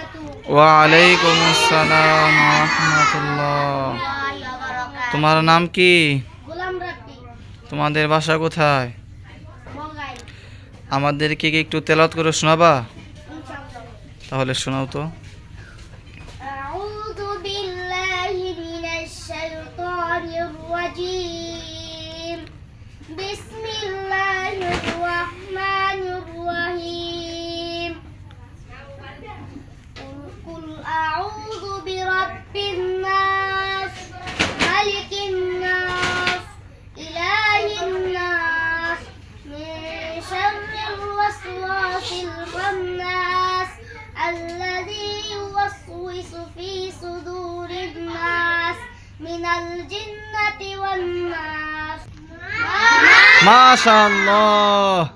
الله وبركاته ওয়ালাইকুম আসসালাম রহমতুল্লাহ الله وبركاته তোমার নাম কি গোলাম রাব্বি তোমাদের বাসা কোথায় বঙ্গাইল আমাদেরকে কি একটু তেলাওয়াত করে শোনাবা ইনশাআল্লাহ তাহলে শোনাও তো أعوذ بالله من الشيطان الرجيم بسم شر الوسواس الخناس الذي يوسوس في صدور الناس من الجنة والناس ما شاء الله